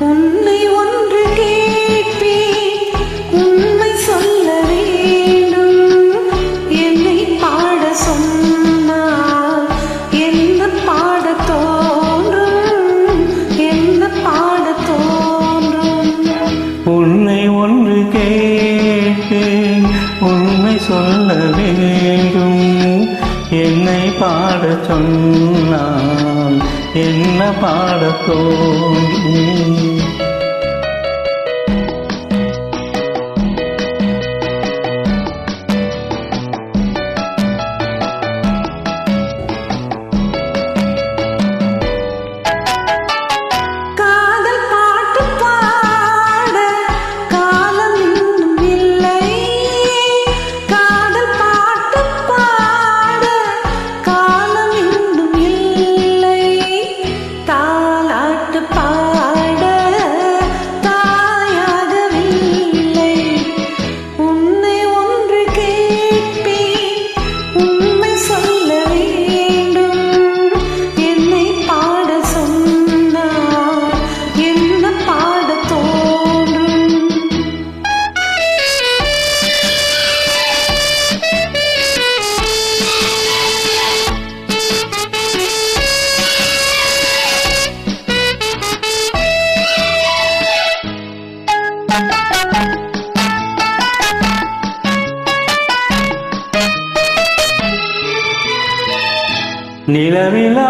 உன்னை ஒன்று கேட்பேன். உண்மை சொல்ல வேண்டும். என்னை பாட சொன்னான் என்ன பாட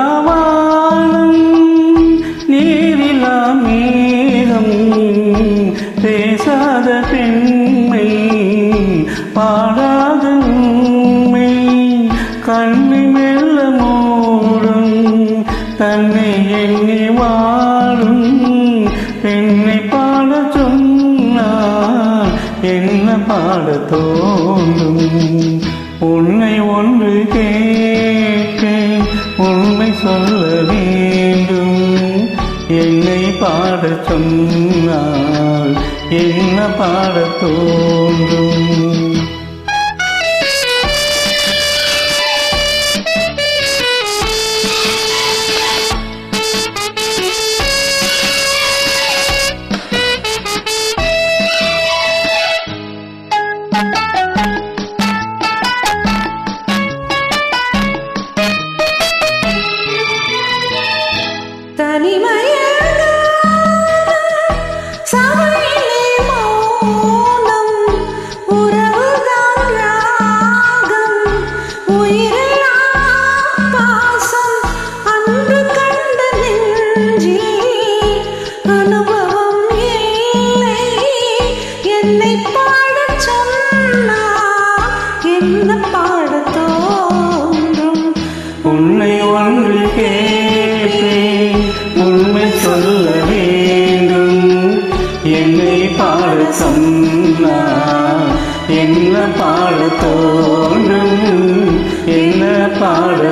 நிலவிலாவானம் நீரிலா மீதம் பேசாத பெண்மை பாடாத உண்மை கண்ணி மெல்ல மூடும் தன்னை எண்ணி வாழும் பெண்ணை பாட சொன்னால் என்ன பாட தோன்றும்? உன்னை ஒன்று கே பாட சொன்னால் என்ன பாட தோன்றும்? தனிமையா சொன்னா என்ன பாட தோன்றும் உன்னை ஒன்று கேட்டேன் உண்மை சொல்ல வேண்டும். என்னை பாட சொன்னா என்ன பாட